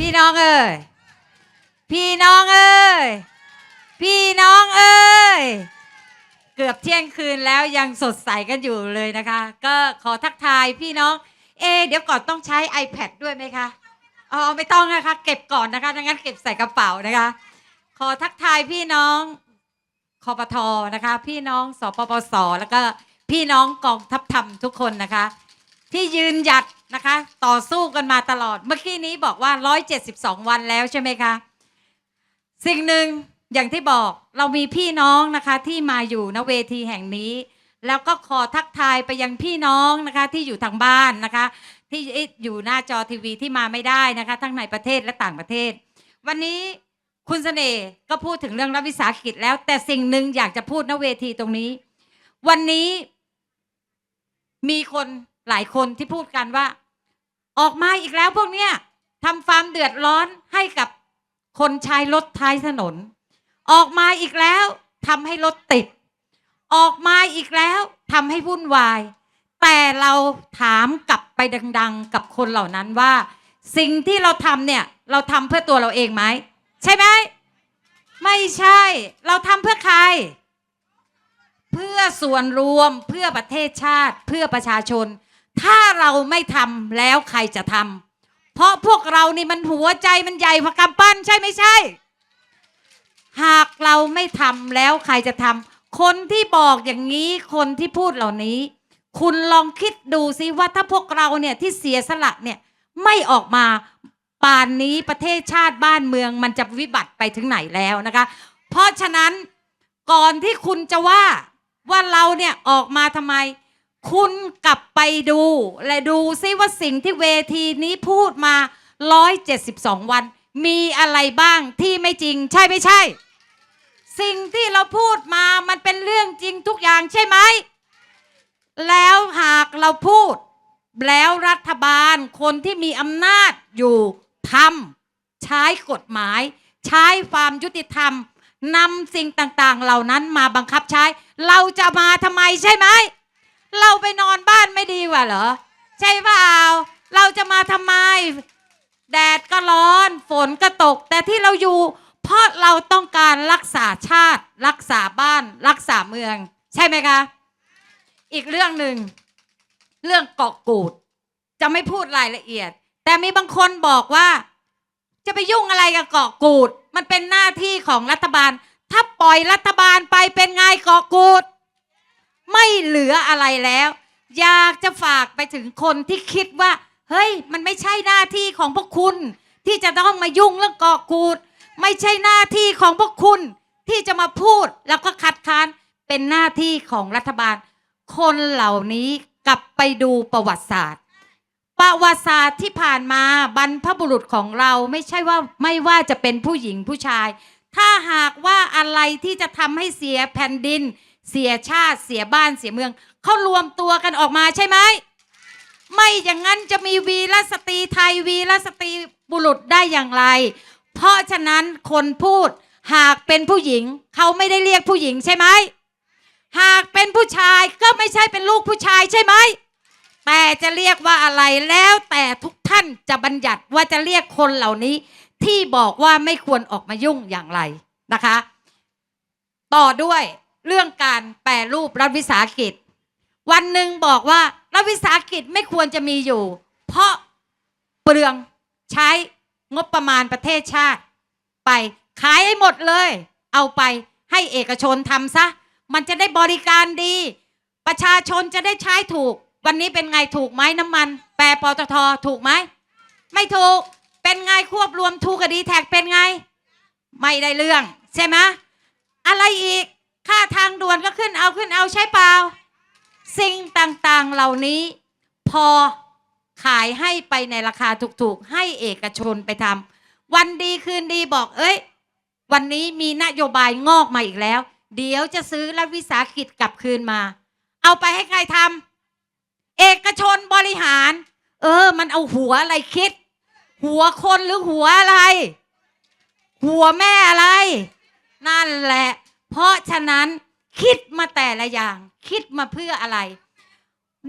พี่น้องเอ้ยพี่น้องเอ้ยพี่น้องเอ้ยเกือบเที่ยงคืนแล้วยังสดใสกันอยู่เลยนะคะ ก็ขอทักทายพี่น้อง เอเดี๋ยวก่อนต้องใช้ iPad ด้วยไหมคะอ๋อไม่ต้องนะคะ เก็บก่อนนะคะดังนั้นเก็บใส่กระเป๋านะคะ ขอทักทายพี่น้องคอปทนะคะ พี่น้องสปปสแล้วก็พี่น้องกองทัพธรรมทุกคนนะคะ ที่ยืนหยัดนะคะ ต่อสู้กันมาตลอด เมื่อกี้นี้บอกว่า 172 วันแล้วใช่ไหมคะ สิ่งหนึ่งอย่างที่บอกเรามีพี่น้องนะคะที่มาอยู่ณเวทีแห่งนี้ แล้วก็ขอทักทายไปยังพี่น้องนะคะที่อยู่ทางบ้านนะคะ ที่อยู่หน้าจอทีวีที่มาไม่ได้นะคะ ทั้งในประเทศและต่างประเทศ วันนี้คุณเสน่ห์ก็พูดถึงเรื่องรัฐวิสาหกิจแล้ว แต่สิ่งหนึ่งอยากจะพูดณเวทีตรงนี้ วันนี้มีคน หลายคนที่พูดกันว่า ออกมาอีกแล้วพวกเนี้ยทำฟาร์มเดือดร้อนให้กับคนใช้รถท้ายถนน ออกมาอีกแล้วทำให้รถติด ออกมาอีกแล้วทำให้วุ่นวาย แต่เราถามกลับไปดัง ๆ กับคนเหล่านั้นว่า สิ่งที่เราทำเนี่ยเราทำเพื่อตัวเราเองไหมใช่ไหมไม่ใช่ เราทำเพื่อใคร เพื่อส่วนรวมเพื่อประเทศชาติ เพื่อประชาชน ถ้าเราไม่ทำแล้วใครจะทำเพราะพวกเรานี่มันหัวใจมันใหญ่พกำปั้นใช่ไม่ใช่ หากเราไม่ทำแล้วใครจะทำคนที่บอกอย่างนี้คนที่พูดเหล่านี้ คุณลองคิดดูซิว่าถ้าพวกเราเนี่ยที่เสียสละเนี่ยไม่ออกมาป่านนี้ประเทศชาติบ้านเมืองมันจะวิบัติไปถึงไหนแล้วนะคะ เพราะฉะนั้นก่อนที่คุณจะว่าว่าเราเนี่ยออกมาทำไม คุณกลับไปดู และดูซิว่าสิ่งที่เวทีนี้พูดมา 172 วัน มีอะไรบ้างที่ไม่จริง ใช่ไม่ใช่ สิ่งที่เราพูดมามันเป็นเรื่องจริงทุกอย่างใช่ไหม แล้วหากเราพูด แล้วรัฐบาลคนที่มีอำนาจอยู่ทำใช้กฎหมาย ใช้ความยุติธรรมนำสิ่งต่างๆ เหล่านั้นมาบังคับใช้ เราจะมาทำไมใช่ไหม เราไปนอนบ้านไม่ดีกว่าเหรอ ใช่เปล่าเราจะมาทำไม แดดก็ร้อน ฝนก็ตก แต่ที่เราอยู่ เพราะเราต้องการรักษาชาติ รักษาบ้าน รักษาเมือง ใช่ไหมคะ อีกเรื่องหนึ่งเรื่องเกาะกูด จะไม่พูดรายละเอียด แต่มีบางคนบอกว่า จะไปยุ่งอะไรกับเกาะกูด มันเป็นหน้าที่ของรัฐบาล ถ้าปล่อยรัฐบาลไปเป็นไงเกาะกูด ไม่เหลืออะไรแล้ว อยากจะฝากไปถึงคนที่คิดว่า เฮ้ย มันไม่ใช่หน้าที่ของพวกคุณ ที่จะต้องมายุ่งเรื่องเกาะกูด ไม่ใช่หน้าที่ของพวกคุณ ที่จะมาพูดแล้วก็คัดค้านเป็นหน้าที่ของรัฐบาล คนเหล่านี้กลับไปดูประวัติศาสตร์ ประวัติศาสตร์ที่ผ่านมาบรรพบุรุษของเราไม่ใช่ว่าไม่ว่าจะเป็นผู้หญิงผู้ชาย ถ้าหากว่าอะไรที่จะทำให้เสียแผ่นดิน เสียชาติเสียบ้านเสียเมือง เขารวมตัวกันออกมาใช่ไหม ไม่อย่างนั้นจะมีวีรสตรีไทยวีรสตรีบุรุษได้อย่างไร เพราะฉะนั้นคนพูดหากเป็นผู้หญิง เขาไม่ได้เรียกผู้หญิงใช่ไหม หากเป็นผู้ชายก็ไม่ใช่เป็นลูกผู้ชายใช่ไหม แต่จะเรียกว่าอะไรแล้วแต่ทุกท่านจะบัญญัติว่าจะเรียกคนเหล่านี้ ที่บอกว่าไม่ควรออกมายุ่งอย่างไรนะคะ ต่อด้วย เรื่องการแปรรูปรัฐวิสาหกิจ วันหนึ่งบอกว่ารัฐวิสาหกิจไม่ควรจะมีอยู่ เพราะเปลืองใช้งบประมาณประเทศชาติ ไปขายให้หมดเลย เอาไปให้เอกชนทำซะ มันจะได้บริการดี ประชาชนจะได้ใช้ถูก วันนี้เป็นไงถูกไหมน้ำมัน แปรปตทถูกไหม ไม่ถูกเป็นไงควบรวมทูกดีแท็กเป็นไง ไม่ได้เรื่อง ใช่ไหมอะไรอีก ค่าทางด่วนก็ขึ้นเอาขึ้นเอาใช่เปล่า สิ่งต่างๆเหล่านี้ พอขายให้ไปในราคาถูกๆ ให้เอกชนไปทำวันดีคืนดีบอกเอ้ย วันนี้มีนโยบายงอกมาอีกแล้ว เดี๋ยวจะซื้อรัฐวิสาหกิจกลับคืนมา เอาไปให้ใครทำเอกชนบริหาร เออ มันเอาหัวอะไรคิด หัวคนหรือหัวอะไร หัวแม่อะไร นั่นแหละ เพราะฉะนั้นคิดมาแต่ละอย่าง คิดมาเพื่ออะไร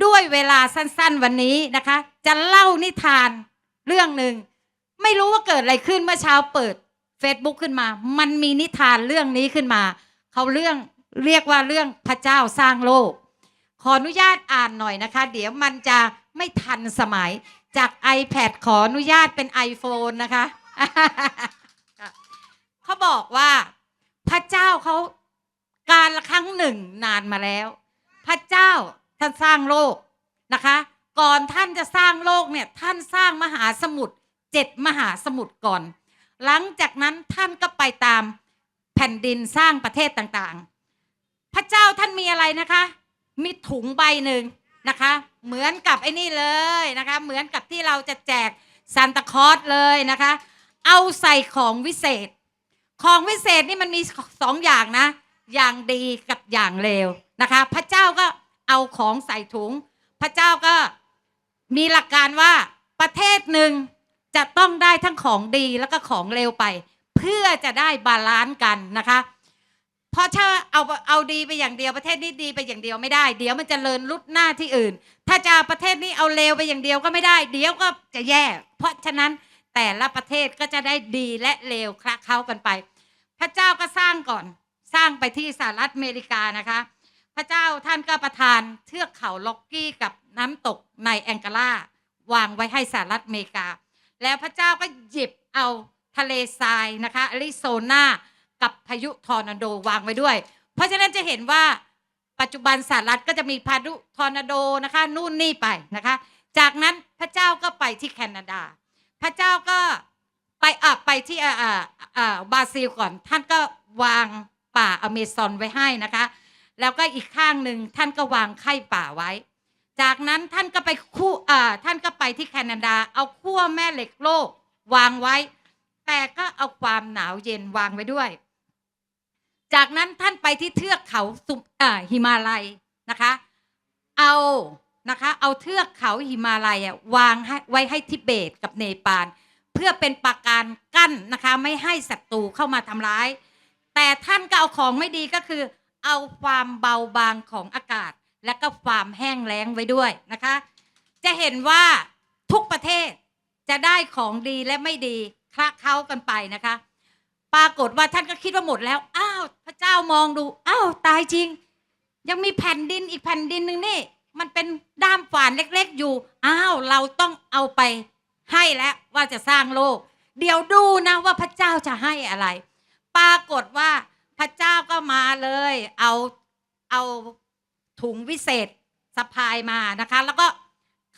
ด้วยเวลาสั้น ๆวันนี้นะคะ จะเล่านิทานเรื่องหนึ่งไม่รู้ว่าเกิดอะไรขึ้นเมื่อเช้าเปิด Facebook ขึ้นมา มันมีนิทานเรื่องนี้ขึ้นมา เขาเรื่องเรียกว่าเรื่องพระเจ้าสร้างโลก ขออนุญาตอ่านหน่อยนะคะ เดี๋ยวมันจะไม่ทันสมัย จาก iPad ขออนุญาตเป็น iPhone นะคะ เขาบอกว่าพระเจ้าเขาการละครั้งห นึ่งนานมาแล้ว พระเจ้าท่านสร้างโลกนะคะ ก่อนท่านจะสร้างโลกเนี่ยท่านสร้างมหาสมุทรเจ็ดมหาสมุทรก่อน หลังจากนั้นท่านก็ไปตามแผ่นดินสร้างประเทศต่างๆ พระเจ้าท่านมีอะไรนะคะ มีถุงใบหนึ่งนะคะ เหมือนกับไอ้นี่เลยนะคะ เหมือนกับที่เราจะแจกซานตาคอสเลยนะคะ เอาใส่ของวิเศษ ของวิเศษนี่มันมีสองอย่างนะ อย่างดีกับอย่างเลวนะคะ พระเจ้าก็เอาของใส่ถุง พระเจ้าก็มีหลักการว่าประเทศหนึ่งจะต้องได้ทั้งของดีแล้วก็ของเลวไป เพื่อจะได้บาลานซ์กันนะคะเพราะถ้าเอาเอาดีไปอย่างเดียวประเทศนี้ดีไปอย่างเดียวไม่ได้ เดี๋ยวมันจะเลินลุดหน้าที่อื่น ถ้าจะประเทศนี้เอาเลวไปอย่างเดียวก็ไม่ได้ เดี๋ยวก็จะแย่ เพราะฉะนั้นแต่ละประเทศก็จะได้ดีและเลวคละเคล้ากันไป พระเจ้าก็สร้างก่อนางไปที่สหรัฐอเมริกานะคะ พระเจ้าท่านก็ประทานเทือกเขาล็อกกี้กับน้ำตกในแองการาวางไว้ให้สหรัฐอเมริกา แล้วพระเจ้าก็หยิบเอาทะเลทรายนะคะอาริโซนากับพายุทอร์นาโดวางไว้ด้วย เพราะฉะนั้นจะเห็นว่าปัจจุบันสหรัฐก็จะมีพายุทอร์นาโดนะคะนู่นนี่ไปนะคะ จากนั้นพระเจ้าก็ไปที่แคนาดา พระเจ้าก็ไปอะไปที่อ่าอ่าอ่าบราซิลก่อน ท่านก็วาง ป่าอเมซอนไว้ให้นะคะ แล้วก็อีกข้างหนึ่งท่านก็วางไข่ป่าไว้ จากนั้นท่านก็ไปคู่อ่าท่านก็ไปที่แคนาดา เอาขั้วแม่เหล็กโลกวางไว้ แต่ก็เอาความหนาวเย็นวางไว้ด้วย จากนั้นท่านไปที่เทือกเขาสุอ่าหิมาลัยนะคะ เอานะคะเอาเทือกเขาหิมาลัยอะวางให้ไว้ให้ทิเบตกับเนปาลเพื่อเป็นปาการกั้นนะคะ ไม่ให้ศัตรูเข้ามาทำร้าย แต่ท่านก็เอาของไม่ดีก็คือ เอาความเบาบางของอากาศ และก็ความแห้งแล้งไว้ด้วยนะคะ จะเห็นว่าทุกประเทศจะได้ของดีและไม่ดีคละเคล้ากันไปนะคะ ปรากฏว่าท่านก็คิดว่าหมดแล้วอ้าวพระเจ้ามองดูอ้าวตายจริง ยังมีแผ่นดินอีกแผ่นดินหนึ่งนี่ มันเป็นด้ามฝานเล็กๆอยู่อ้าวเราต้องเอาไปให้แล้วว่าจะสร้างโลก เดี๋ยวดูนะว่าพระเจ้าจะให้อะไร ปรากฏว่าพระเจ้าก็มาเลย เอาเอาถุงวิเศษสะพายมานะคะ แล้วก็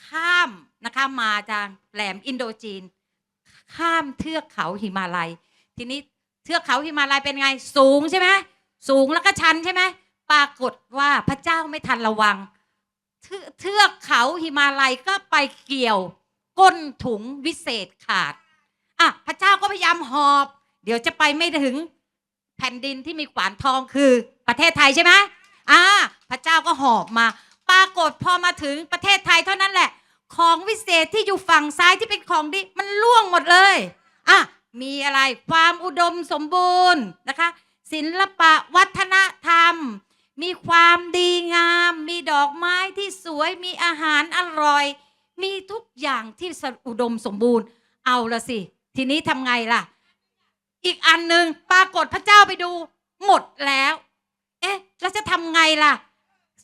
ข้ามนะคะมาจากแหลมอินโดจีน ข้ามเทือกเขาหิมาลัย ทีนี้เทือกเขาหิมาลัยเป็นไง สูงใช่ไหมสูงแล้วก็ชันใช่ไหมปรากฏว่าพระเจ้าไม่ทันระวัง เทืเทือกเขาหิมาลัยก็ไปเกี่ยว ก้นถุงวิเศษขาดอะพระเจ้าก็พยายามหอบ เดี๋ยวจะไปไม่ถึงแผ่นดินที่มีขวานทองคือประเทศไทยใช่ไหมอ่าพระเจ้าก็หอบมา ปรากฏพอมาถึงประเทศไทยเท่านั้นแหละ ของวิเศษที่อยู่ฝั่งซ้ายที่เป็นของดีมันล่วงหมดเลยอะมีอะไรความอุดมสมบูรณ์นะคะ ศิลปะวัฒนธรรม มีความดีงาม มีดอกไม้ที่สวยมีอาหารอร่อย มีทุกอย่างที่อุดมสมบูรณ์ เอาละสิ ทีนี้ทำไงล่ะ อีกอันหนึ่งปรากฏพระเจ้าไปดู หมดแล้ว เอ๊ะแล้วจะทำไงล่ะ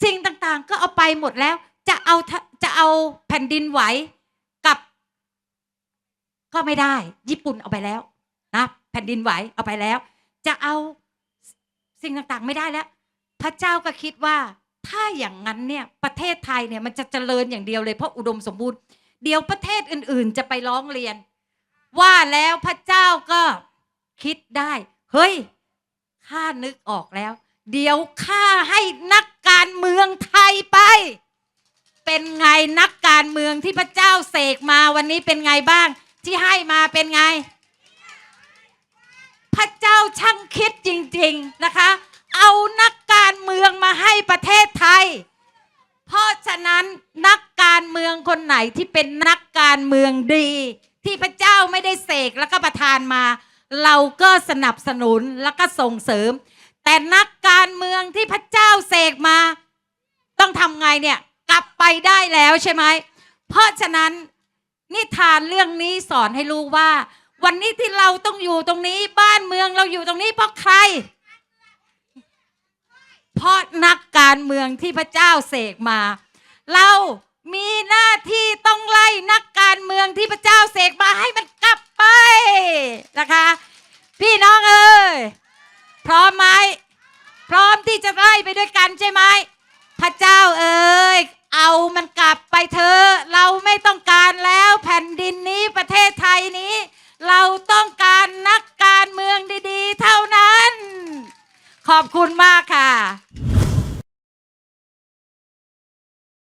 สิ่งต่างๆ ก็เอาไปหมดแล้ว จะเอาจะเอาแผ่นดินไหวกับ ก็ไม่ได้ ญี่ปุ่นเอาไปแล้วนะแผ่นดินไหวเอาไปแล้ว จะเอาสิ่งต่างๆไม่ได้แล้ว พระเจ้าก็คิดว่า ถ้าอย่างนั้นเนี่ยประเทศไทยเนี่ยมันจะเจริญอย่างเดียวเลยเพราะอุดมสมบูรณ์เดี๋ยวประเทศอื่นๆ จะไปร้องเรียน ว่าแล้วพระเจ้าก็ คิดได้ เฮ้ยข้านึกออกแล้ว เดี๋ยวข้าให้นักการเมืองไทยไป เป็นไงนักการเมืองที่พระเจ้าเสกมาวันนี้เป็นไงบ้าง ที่ให้มาเป็นไง พระเจ้าช่างคิดจริง ๆนะคะ เอานักการเมืองมาให้ประเทศไทย เพราะฉะนั้นนักการเมืองคนไหนที่เป็นนักการเมืองดี ที่พระเจ้าไม่ได้เสกแล้วก็ประทานมา เราก็สนับสนุนแล้วก็ส่งเสริม แต่นักการเมืองที่พระเจ้าเสกมา ต้องทำไงเนี่ยกลับไปได้แล้วใช่ไหม เพราะฉะนั้นนิทานเรื่องนี้สอนให้รู้ว่า วันนี้ที่เราต้องอยู่ตรงนี้ บ้านเมืองเราอยู่ตรงนี้เพราะใคร เพราะนักการเมืองที่พระเจ้าเสกมา เรามีหน้าที่ต้องไล่นักการเมืองที่พระเจ้าเสกมาให้มันกลับ ไปนะคะ พี่น้องเอ้ยพร้อมไหมพร้อมที่จะไล่ไปด้วยกันใช่ไหมพระเจ้าเอ้ยเอามันกลับไปเถอะเราไม่ต้องการแล้วแผ่นดินนี้ประเทศไทยนี้ เราต้องการนักการเมืองดี ๆ เท่านั้น ขอบคุณมากค่ะ